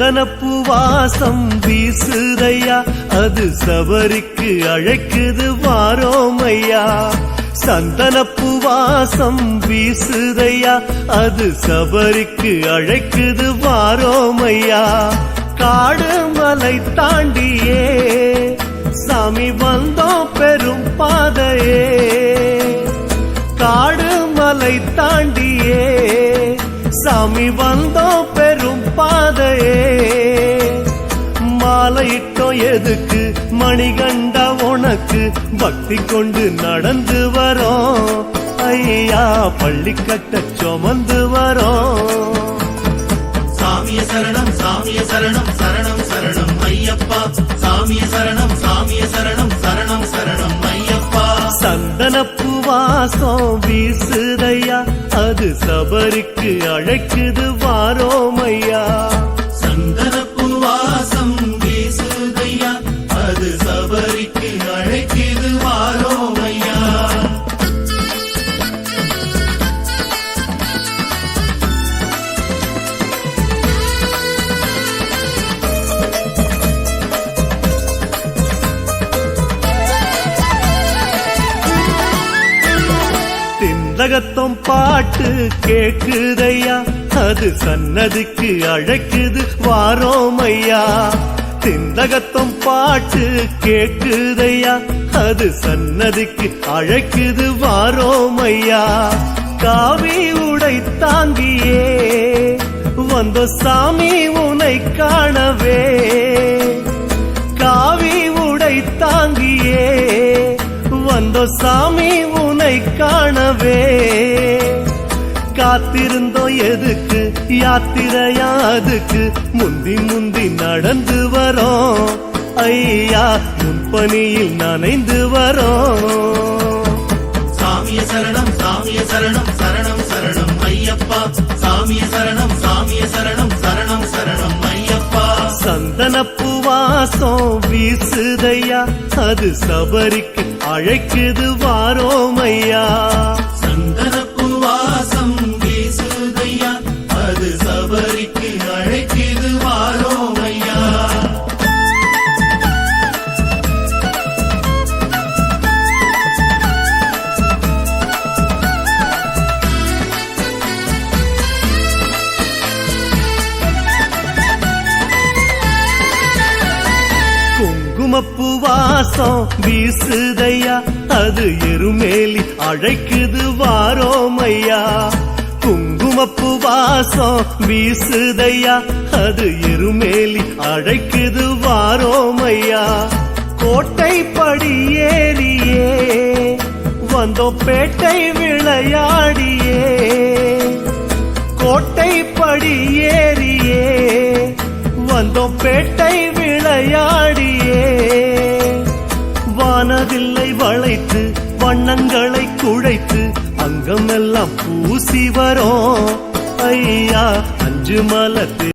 சந்தனப்பு வாசம் வீசுதையா? அது சவரிக்கு அழைக்குது வாரோமையா? சந்தனப்பு வாசம் வீசுதையா? அது சபரிக்கு அழைக்குது வாரோமையா? காடு மலை தாண்டியே சாமி வந்தோம் பெரும் பாதையே. காடு மலை தாண்டியே சாமி வந்தோம் மணி மணிகண்டா உனக்கு பக்தி கொண்டு நடந்து வரோம். ஐயா பள்ளி கட்ட சுமந்து வரோம். சாமிய சரணம் சாமிய சரணம் சரணம் சரணம் ஐயப்பா. சாமிய சரணம் சாமிய சரணம் சரணம் சரணம் ஐயப்பா. சந்தனப்பு வாசம் வீசுதையா. அது சபருக்கு அழைக்குது வாரோமையா தின்லகத்தம் பாட்டு கேக்குதையா? அது சன்னதிக்கு அழைக்குது. வாரோமையா? திண்டகத்தம் பாட்டு கேக்குதையா? அது சன்னதிக்கு அழைக்குது. வாரோமையா? காவி உடை தாங்கியே வந்த சாமி கனவே காவி உடை தாங்கியே வந்தோ சாமி உனை காணவே. காத்திருந்தோ எதுக்கு யாத்திரையா அதுக்கு முந்தி முந்தி நடந்து வரோம். ஐயா முன்பணியில் நனைந்து வரோம். சாமிய சரணம் சாமிய சரணம். சந்தனப்பு வாசம் வீசுதையா? அது சபரிக்கு அழைக்குது வாரோமையா? குங்குமப்பு வாசம் வீசுதையா? அது எருமேலி அழைக்குது வாரோமையா? குங்குமப்பு வாசம் வீசுதையா? அது எருமேலி அழைக்குது வாரோமையா? கோட்டை படி ஏறியே வந்தோம் பேட்டை விளையாடியே. கோட்டை படி ஏறியே வந்தோம் பேட்டை விளையாடியே. வானவில்லை வளைத்து வண்ணங்களை குழைத்து அங்கமெல்லாம் பூசி வரோம். ஐயா அஞ்சு மலத்து